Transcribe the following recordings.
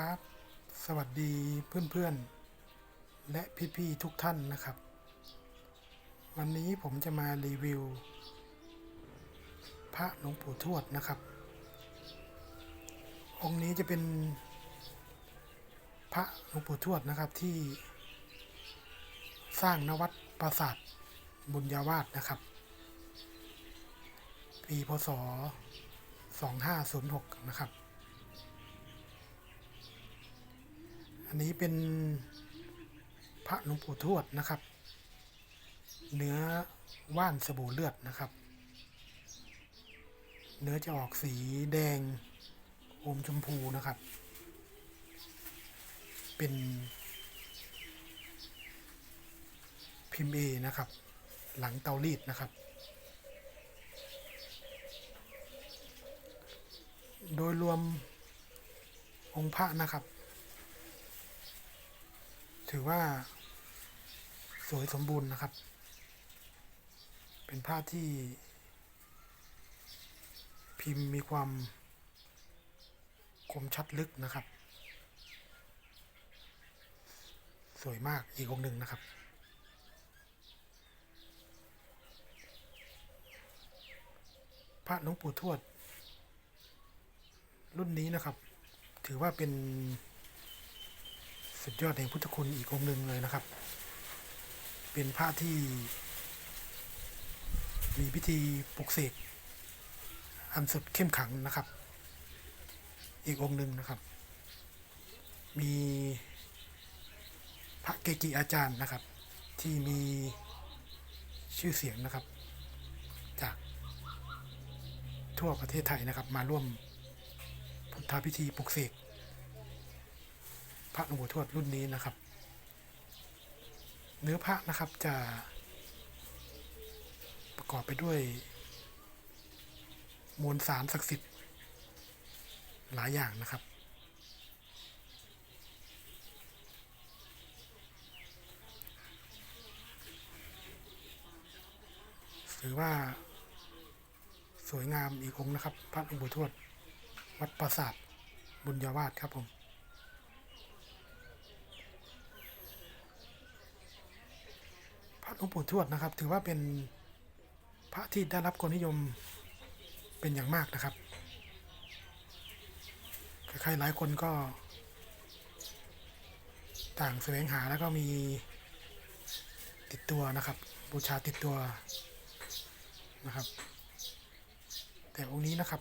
ครับ สวัสดีเพื่อนๆ และพี่ๆทุกท่านนะครับ วันนี้ผมจะมารีวิว พระหลวงปู่ทวดนะครับ องค์นี้จะเป็นพระหลวงปู่ทวดนะครับที่สร้างนวัดปราสาทบุญญาวาสนะครับ ปีพศ 2506 นะครับ อันนี้เป็นพระหลวงปู่ทวดนะครับ เนื้อว่านสบู่เลือดนะครับ เนื้อจะออกสีแดงอมชมพูนะครับ เป็นพิมพ์เอนะครับ หลังเตารีดนะครับ โดยรวมองค์พระนะครับ ถือว่า สวยสมบูรณ์นะครับ เป็นภาพที่ พิมพ์มีความคมชัดลึกนะครับ สวยมากอีกองหนึ่งนะครับพระหลวงปู่ทวด รุ่นนี้นะครับ ถือว่าเป็น สุดยอดแห่งพุทธคุณอีกองค์หนึ่งเลยนะครับ เป็นพระที่ มีพิธีปลุกเสกอันสุดเข้มขังนะครับ อีกองค์หนึ่งนะครับ มีพระเกจิอาจารย์นะครับ ที่มีชื่อเสียงนะครับ จากทั่วประเทศไทยนะครับ มาร่วมพุทธพิธีปลุกเสก พระหลวงปู่ทวดรุ่นนี้นะครับ เนื้อพระนะครับจะประกอบไปด้วย มวลสารศักดิ์สิทธิ์หลายอย่างนะครับ ถือว่าสวยงามอีกองนะครับ พระหลวงปู่ทวด วัดปราสาทบุญญาวาสครับผม พระห ลวงปู่ทวดนะครับ ถือว่าเป็นพระที่ได้รับความนิยมเป็นอย่างมากนะครับใครหลายคนก็ ต่างแสวงหาแล้วก็มีติดตัวนะครับ บูชาติดตัวนะครับ แต่องค์นี้นะครับ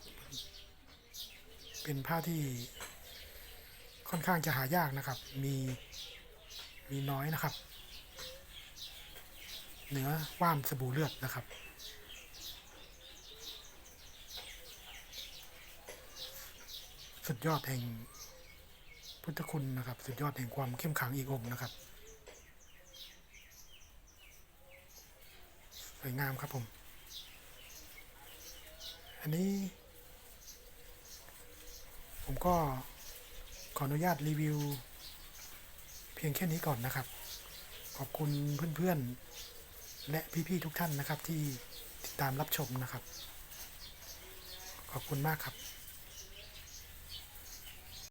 เป็นผ้าที่ค่อนข้างจะหายากนะครับ มีมีน้อยนะครับ เนื้อว่านสบู่เลือดนะครับ สุดยอดแห่งพุทธคุณนะครับ สุดยอดแห่งความเข้มขังอีกองค์นะครับสวยงามครับผม อันนี้ ผมก็ขออนุญาตรีวิว เพียงแค่นี้ก่อนนะครับ ขอบคุณเพื่อนๆ และพี่ๆทุกท่านนะครับที่ติดตามรับชมนะครับ ขอบคุณมากครับ